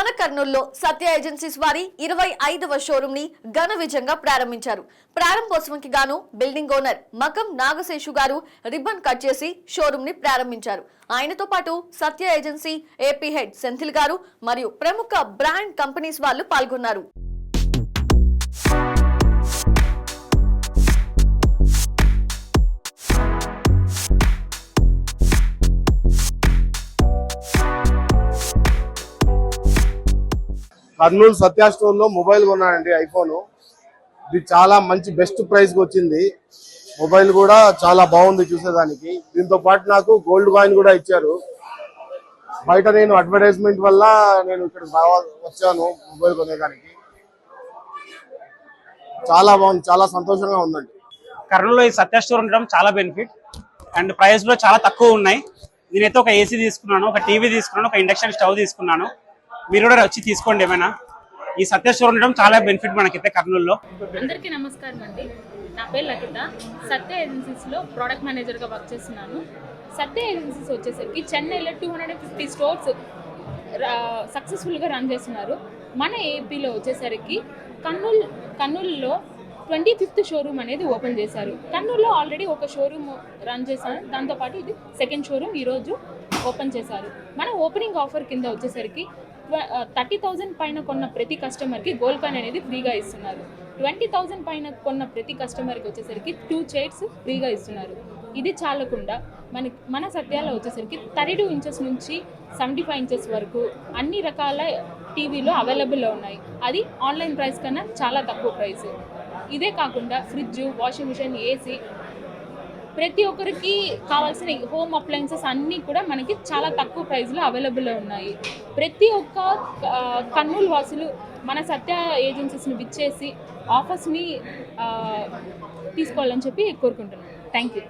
మన కర్నూలులో సత్య ఏజెన్సీస్ వారి ఇరవై ఐదవ షోరూమ్ని ఘన విజయంగా ప్రారంభించారు. ప్రారంభోత్సవంకి గాను బిల్డింగ్ ఓనర్ మకం నాగశేషు గారు రిబ్బన్ కట్ చేసి షోరూమ్ని ప్రారంభించారు. ఆయనతో పాటు Satya agency AP head Senthil గారు మరియు ప్రముఖ బ్రాండ్ కంపెనీస్ వాళ్ళు పాల్గొన్నారు. కర్నూలు సత్యా స్టోర్లో మొబైల్ కొన్నానండి ఐఫోన్. ఇది చాలా మంచి బెస్ట్ ప్రైస్కి వచ్చింది. మొబైల్ కూడా చాలా బాగుంది చూసేదానికి. దీంతో పాటు నాకు గోల్డ్ కాయిన్ కూడా ఇచ్చారు. బయట నేను అడ్వర్టైజ్మెంట్ వల్ల నేను ఇక్కడ వచ్చాను మొబైల్ కొనేదానికి. చాలా బాగుంది చాలా సంతోషంగా ఉందండి. కర్నూలులో ఈ సత్య స్టోర్ ఉండడం చాలా బెనిఫిట్. అండ్ ప్రైస్లో చాలా తక్కువ ఉన్నాయి. నేనైతే ఒక ఏసీ తీసుకున్నాను ఒక టీవీ తీసుకున్నాను ఒక ఇండక్షన్ స్టవ్ తీసుకున్నాను. మీరు కూడా వచ్చి తీసుకోండి ఏమైనా? ఈ సత్య స్టోర్ ఉండడం చాలా బెనిఫిట్ మనకైతే కర్నూలులో. అందరికీ నమస్కారం అండి. నా పేరు లకిత సత్య ఏజెన్సీస్లో ప్రోడక్ట్ మేనేజర్గా వర్క్ చేస్తున్నాను. సత్య ఏజెన్సీస్ వచ్చేసరికి చెన్నైలో two hundred and fifty stores సక్సెస్ఫుల్గా రన్ చేస్తున్నారు. మన ఏపీలో వచ్చేసరికి కర్నూలు కర్నూలులో ట్వంటీ ఫిఫ్త్ షోరూమ్ అనేది ఓపెన్ చేశారు. కర్నూలులో ఆల్రెడీ ఒక షోరూమ్ రన్ చేశారు. దాంతోపాటు ఇది సెకండ్ షోరూమ్ ఈరోజు ఓపెన్ చేశారు. మన ఓపెనింగ్ ఆఫర్ కింద వచ్చేసరికి థర్టీ థౌజండ్ పైన కొన్న ప్రతి కస్టమర్కి గోల్డ్ కాయిన్ అనేది ఫ్రీగా ఇస్తున్నారు. ట్వంటీ థౌజండ్ పైన కొన్న ప్రతి కస్టమర్కి వచ్చేసరికి టూ చైర్స్ ఫ్రీగా ఇస్తున్నారు. ఇది చాలకుండా మన మన సత్యాలో వచ్చేసరికి థర్టీ టూ ఇంచెస్ నుంచి సెవెంటీ ఫైవ్ ఇంచెస్ వరకు అన్ని రకాల టీవీలో అవైలబుల్లో ఉన్నాయి. అది ఆన్లైన్ ప్రైస్ కన్నా చాలా తక్కువ ప్రైస్. ఇదే కాకుండా ఫ్రిడ్జ్ వాషింగ్ మిషన్ ఏసీ ప్రతి ఒక్కరికి కావాల్సిన హోమ్ అప్లయన్సెస్ అన్నీ కూడా మనకి చాలా తక్కువ ప్రైస్లో అవైలబుల్లో ఉన్నాయి. ప్రతి ఒక్క కర్నూలు వాసులు మన సత్య ఏజెన్సీస్ని విచ్చేసి ఆఫర్స్ని తీసుకోవాలని చెప్పి కోరుకుంటున్నాను థ్యాంక్ యూ.